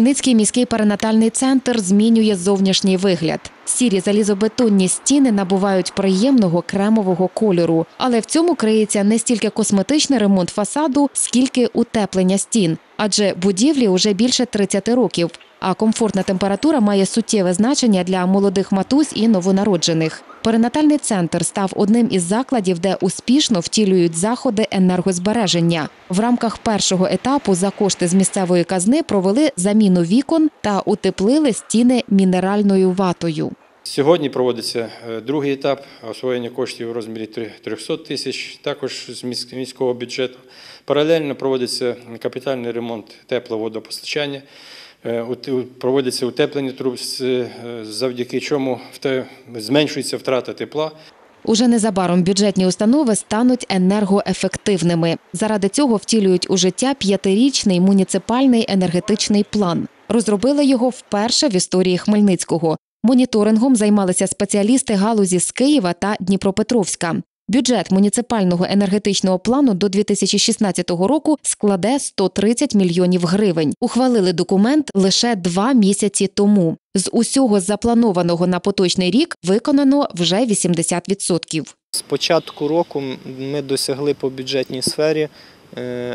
Хмельницький міський перинатальний центр змінює зовнішній вигляд. Сірі залізобетонні стіни набувають приємного кремового кольору, але в цьому криється не стільки косметичний ремонт фасаду, скільки утеплення стін, адже будівлі уже більше 30 років. А комфортна температура має суттєве значення для молодих матусь і новонароджених. Перинатальний центр став одним із закладів, де успішно втілюють заходи енергозбереження. В рамках першого етапу за кошти з місцевої казни провели заміну вікон та утеплили стіни мінеральною ватою. Сьогодні проводиться е, другий етап освоєння коштів у розмірі 300 тисяч, також з міського бюджету. Паралельно проводиться капітальний ремонт тепловодопостачання, е, ут- проводиться утеплення труб, е, завдяки чому зменшується втрата тепла. Уже незабаром бюджетні установи стануть енергоефективними. Заради цього втілюють у життя п'ятирічний муніципальний енергетичний план. Розробили його вперше в історії Хмельницького. Моніторингом займалися спеціалісти галузі з Києва та Дніпропетровська. Бюджет муніципального енергетичного плану до 2016 року складе 130 мільйонів гривень. Ухвалили документ лише два місяці тому. З усього запланованого на поточний рік виконано вже 80%. З початку року ми досягли по бюджетній сфері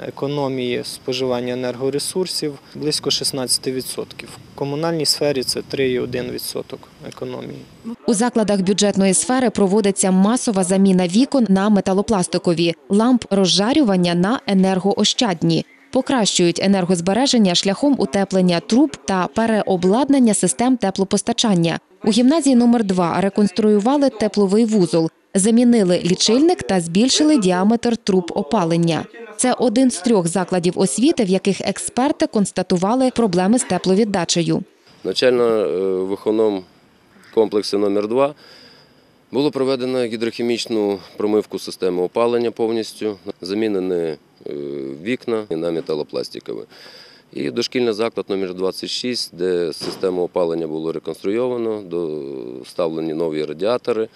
економії споживання енергоресурсів близько 16%. В комунальній сфері це 3,1% економії. У закладах бюджетної сфери проводиться масова заміна вікон на металопластикові, ламп розжарювання на енергоощадні. Покращують енергозбереження шляхом утеплення труб та переобладнання систем теплопостачання. У гімназії номер 2 реконструювали тепловий вузол, замінили лічильник та збільшили діаметр труб опалення. Це один з трьох закладів освіти, в яких експерти констатували проблеми з тепловіддачею. Навчально-виховному комплексі номер 2 було проведено гідрохімічну промивку системи опалення повністю, замінені е, вікна на металопластикові. І дошкільний заклад номер 26, де систему опалення було реконструйовано, доставлені нові радіатори, е,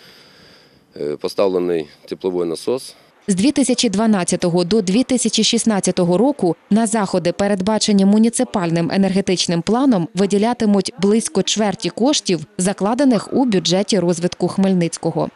поставлений тепловий насос. З 2012 до 2016 року на заходи, передбачені муніципальним енергетичним планом, виділятимуть близько чверті коштів, закладених у бюджеті розвитку Хмельницького.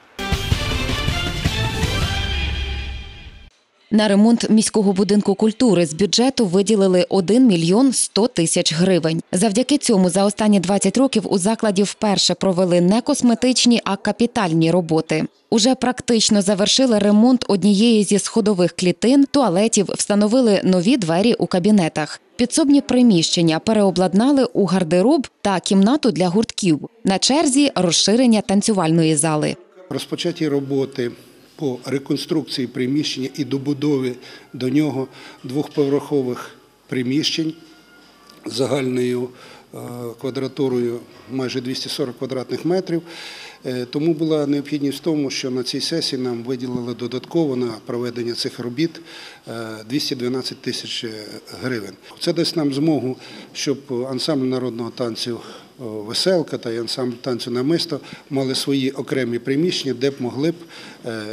На ремонт міського будинку культури з бюджету виділили 1 мільйон 100 тисяч гривень. Завдяки цьому за останні 20 років у закладі вперше провели не косметичні, а капітальні роботи. Уже практично завершили ремонт однієї зі сходових клітин, туалетів, встановили нові двері у кабінетах. Підсобні приміщення переобладнали у гардероб та кімнату для гуртків. На черзі розширення танцювальної зали. Розпочаті роботи по реконструкції приміщення і добудові до нього двохповерхових приміщень загальною е, квадратурою майже 240 квадратних метрів. Е, Тому була необхідність в тому, що на цій сесії нам виділили додатково на проведення цих робіт е, 212 тисяч гривень. Це дасть нам змогу, щоб ансамбль народного танцю Веселка та ансамбль танцю на мисто мали свої окремі приміщення, де б могли б е,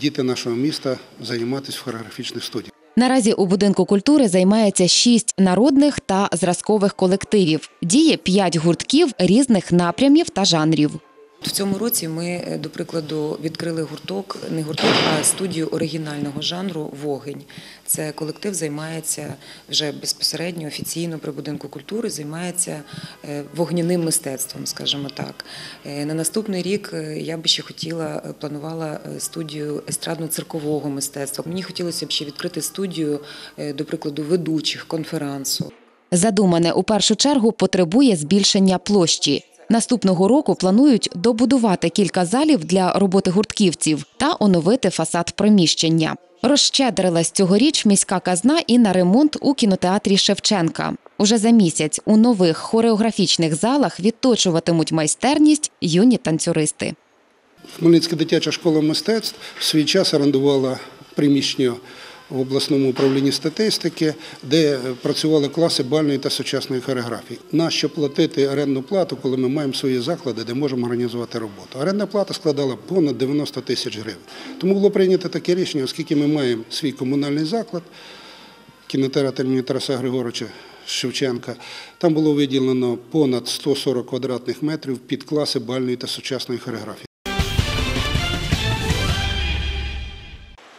діти нашого міста займатися в хореографічних студіях. Наразі у будинку культури займається шість народних та зразкових колективів. Діє п'ять гуртків різних напрямів та жанрів. В цьому році ми, е, до прикладу, відкрили гурток, не гурток, а студію оригінального жанру Вогень. Це колектив займається вже безпосередньо офіційно при будинку культури, займається е, вогняним мистецтвом, скажімо так. Е, На наступний рік я би ще хотіла, планувала студію естрадно-циркового мистецтва. Мені хотілося б ще відкрити студію, до прикладу, ведучих конферансу. Задумане у першу чергу потребує збільшення площі. Наступного року планують добудувати кілька залів для роботи гуртківців та оновити фасад приміщення. Розщедрилась цьогоріч міська казна і на ремонт у кінотеатрі Шевченка. Уже за місяць у нових хореографічних залах відточуватимуть майстерність юні танцюристи. Хмельницька дитяча школа мистецтв в свій час орендувала приміщення в обласному управлінні статистики, де працювали класи бальної та сучасної хореографії. Нащо платити орендну плату, коли ми маємо свої заклади, де можемо організувати роботу? Орендна плата складала понад 90 тисяч гривень. Тому було прийнято таке рішення, оскільки ми маємо свій комунальний заклад, кінотеатр імені Тараса Григоровича Шевченка. Там було виділено понад 140 квадратних метрів під класи бальної та сучасної хореографії.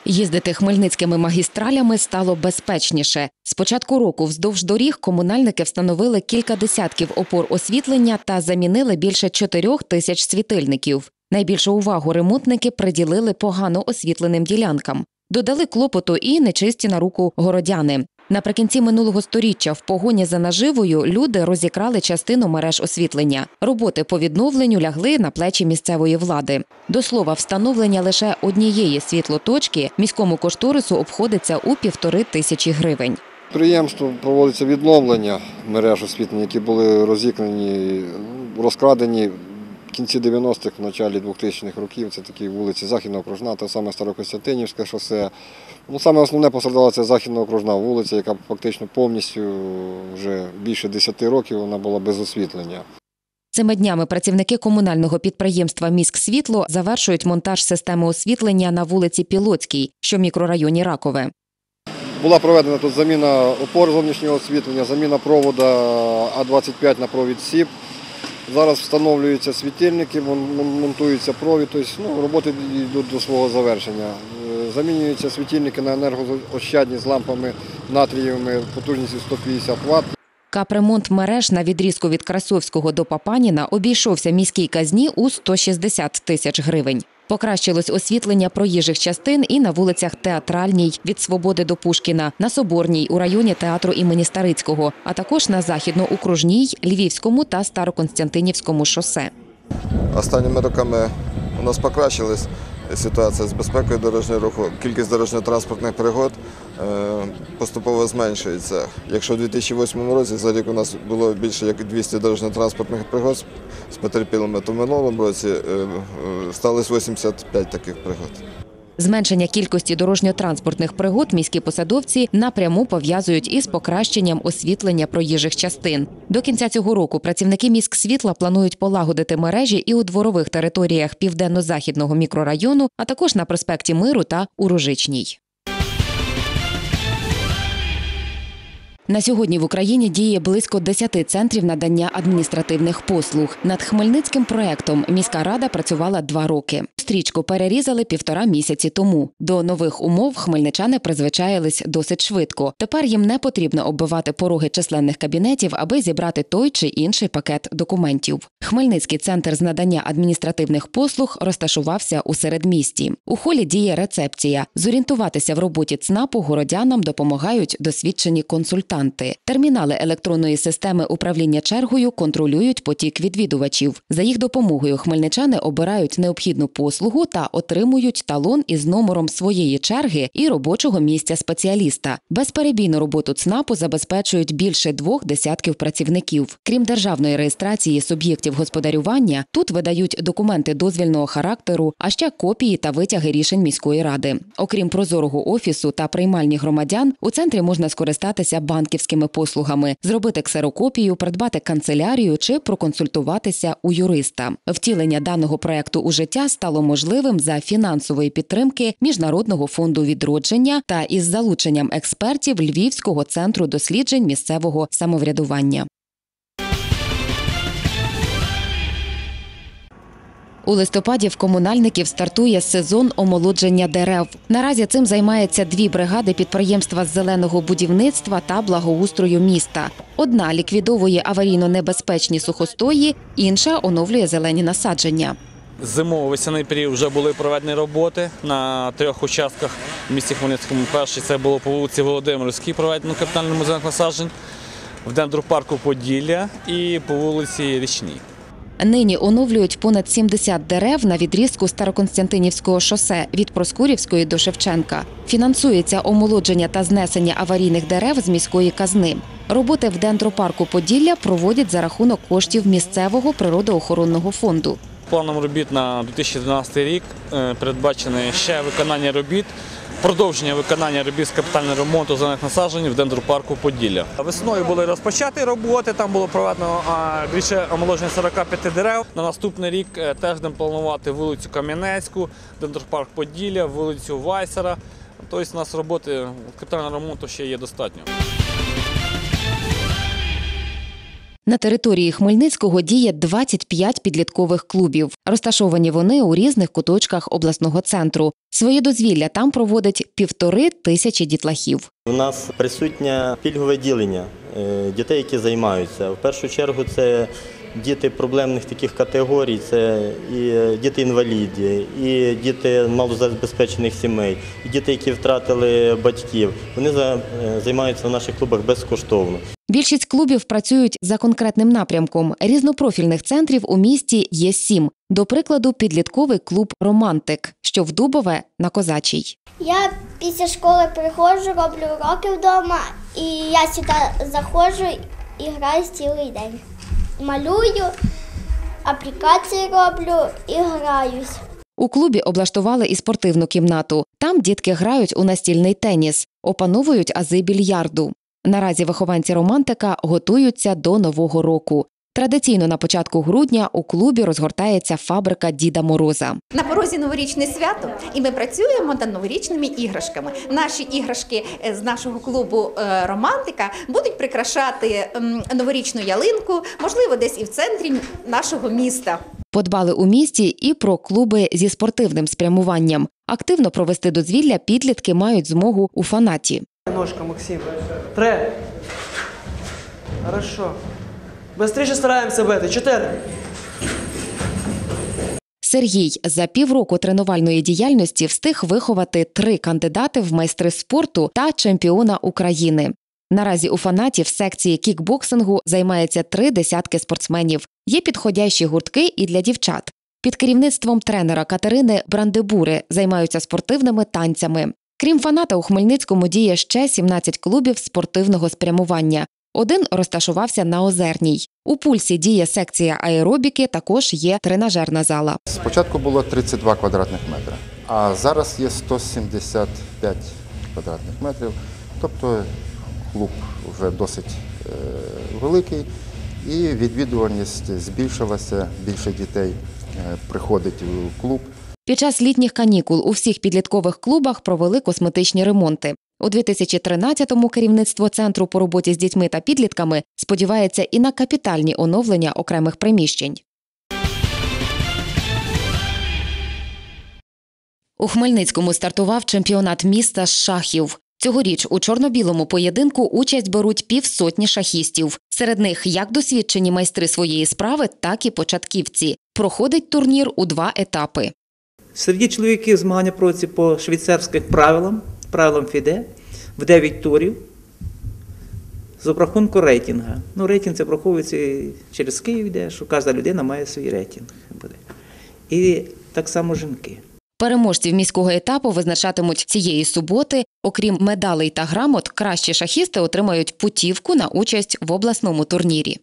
Їздити хмельницькими магістралями стало безпечніше. З початку року вздовж доріг комунальники встановили кілька десятків опор освітлення та замінили більше чотирьох тисяч світильників. Найбільшу увагу ремонтники приділили погано освітленим ділянкам. Додали клопоту і нечисті на руку городяни. Наприкінці минулого сторіччя в погоні за наживою люди розікрали частину мереж освітлення. Роботи по відновленню лягли на плечі місцевої влади. До слова, встановлення лише однієї світлоточки міському кошторису обходиться у півтори тисячі гривень. Підприємством проводиться відновлення мереж освітлення, які були розікнені, розкрадені в кінці 90-х, в началі 2000-х років. Це такі вулиці Західна окружна, та саме Старокостянтинівське шосе. Ну, саме основне постраждала це Західна окружна вулиця, яка фактично повністю вже більше 10 років вона була без освітлення. Цими днями працівники комунального підприємства Міськсвітло завершують монтаж системи освітлення на вулиці Пілоцькій, що в мікрорайоні Ракове. Була проведена тут заміна опор зовнішнього освітлення, заміна провода А25 на провід СІП. Зараз встановлюються світильники, мон- мон- монтується провід, тобто ну, роботи йдуть до свого завершення. Е, Замінюються світильники на енергоощадні з лампами натрієвими потужністю 150 Вт. Капремонт мереж на відрізку від Красовського до Папаніна обійшовся міській казні у 160 тисяч гривень. Покращилось освітлення проїжджих частин і на вулицях Театральній від Свободи до Пушкіна, на Соборній у районі театру імені Старицького, а також на західно-окружній, Львівському та Староконстантинівському шосе. Останніми роками у нас покращилась ситуація з безпекою дорожнього руху. Кількість дорожньо-транспортних пригод е, поступово зменшується. Якщо у 2008 році за рік у нас було більше як 200 дорожньо-транспортних пригод потерпілими, то в минулому році е, е, сталося 85 таких пригод. Зменшення кількості дорожньо-транспортних пригод міські посадовці напряму пов'язують із покращенням освітлення проїжджих частин. До кінця цього року працівники міськсвітла планують полагодити мережі і у дворових територіях південно-західного мікрорайону, а також на проспекті Миру та у Ружичній. На сьогодні в Україні діє близько 10 центрів надання адміністративних послуг. Над Хмельницьким проектом міська рада працювала два роки. Стрічку перерізали півтора місяці тому. До нових умов хмельничани призвичаїлись досить швидко. Тепер їм не потрібно оббивати пороги численних кабінетів, аби зібрати той чи інший пакет документів. Хмельницький центр з надання адміністративних послуг розташувався у середмісті. У холі діє рецепція. Зорієнтуватися в роботі ЦНАПу городянам допомагають досвідчені консультанти. Термінали електронної системи управління чергою контролюють потік відвідувачів. За їх допомогою хмельничани обирають необхідну послугу та отримують талон із номером своєї черги і робочого місця спеціаліста. Безперебійну роботу ЦНАПу забезпечують більше двох десятків працівників. Крім державної реєстрації суб'єктів господарювання, тут видають документи дозвільного характеру, а ще копії та витяги рішень міської ради. Окрім прозорого офісу та приймальні громадян, у центрі можна скористатися банківськими послугами, зробити ксерокопію, придбати канцелярію чи проконсультуватися у юриста. Втілення даного проекту у життя стало можливим за фінансової підтримки Міжнародного фонду відродження та із залученням експертів Львівського центру досліджень місцевого самоврядування. У листопаді в комунальників стартує сезон омолодження дерев. Наразі цим займається дві бригади підприємства з зеленого будівництва та благоустрою міста. Одна ліквідовує аварійно небезпечні сухостої, інша оновлює зелені насадження. Зимово-весняний період вже були проведені роботи на трьох участках в місті Хмельницькому. Перший це було по вулиці Володимирській, проведено капітальний музейних насаджень, в дендропарку Поділля і по вулиці Річній. Нині оновлюють понад 70 дерев на відрізку Староконстантинівського шосе від Проскурівської до Шевченка. Фінансується омолодження та знесення аварійних дерев з міської казни. Роботи в дендропарку Поділля проводять за рахунок коштів місцевого природоохоронного фонду. Планом робіт на 2012 рік е, передбачене ще виконання робіт, продовження виконання робіт з капітального ремонту зелених насаджень в дендропарку Поділля. Весною були розпочаті роботи, там було проведено більше омоложення 45 дерев. На наступний рік е, теж будемо планувати вулицю Кам'янецьку, дендропарк Поділля, вулицю Вайсера. Тобто у нас роботи капітального ремонту ще є достатньо. На території Хмельницького діє 25 підліткових клубів. Розташовані вони у різних куточках обласного центру. Своє дозвілля там проводить півтори тисячі дітлахів. У нас присутнє пільгове ділення е, дітей, які займаються. В першу чергу це діти проблемних таких категорій, це і е, діти-інваліди, і діти малозабезпечених сімей, і діти, які втратили батьків. Вони за- е, займаються в наших клубах безкоштовно. Більшість клубів працюють за конкретним напрямком. Різнопрофільних центрів у місті є сім. До прикладу, підлітковий клуб Романтик, що в Дубове на Козачій. Я після школи приходжу, роблю уроки вдома, і я сюди заходжу і граю цілий день. Малюю, аплікації роблю і граюсь. У клубі облаштували і спортивну кімнату. Там дітки грають у настільний теніс, опановують ази більярду. Наразі вихованці романтика готуються до нового року. Традиційно на початку грудня у клубі розгортається фабрика Діда Мороза. На порозі новорічне свято, і ми працюємо над новорічними іграшками. Наші іграшки е, з нашого клубу е, Романтика будуть прикрашати новорічну ялинку, можливо, десь і в центрі нашого міста. Подбали у місті і про клуби зі спортивним спрямуванням. Активно провести дозвілля підлітки мають змогу у фанаті. Ножка, Максим. Три. Хорошо. Быстріше стараємося бити. Чотири. Сергій за півроку тренувальної діяльності встиг виховати три кандидати в майстри спорту та чемпіона України. Наразі у фанатів секції кікбоксингу займається три десятки спортсменів. Є підходящі гуртки і для дівчат. Під керівництвом тренера Катерини Брандебури займаються спортивними танцями. Крім фаната, у Хмельницькому діє ще 17 клубів спортивного спрямування. Один розташувався на Озерній. У пульсі діє секція аеробіки, також є тренажерна зала. Спочатку було 32 квадратних метри, а зараз є 175 квадратних метрів. Тобто клуб вже досить е, великий і відвідуваність збільшилася, більше дітей е, приходить у клуб. Під час літніх канікул у всіх підліткових клубах провели косметичні ремонти. У 2013-му керівництво центру по роботі з дітьми та підлітками сподівається і на капітальні оновлення окремих приміщень. У Хмельницькому стартував чемпіонат міста з шахів. Цьогоріч у чорно-білому поєдинку участь беруть півсотні шахістів. Серед них як досвідчені майстри своєї справи, так і початківці. Проходить турнір у два етапи. Серед чоловіків змагання проводяться по швейцарських правилам, правилам ФІДЕ, в 9 турів з обрахунку рейтинга. Ну, рейтинг це враховується через Київ йде, що кожна людина має свій рейтинг. І так само жінки. Переможців міського етапу визначатимуть цієї суботи. Окрім медалей та грамот, кращі шахісти отримають путівку на участь в обласному турнірі.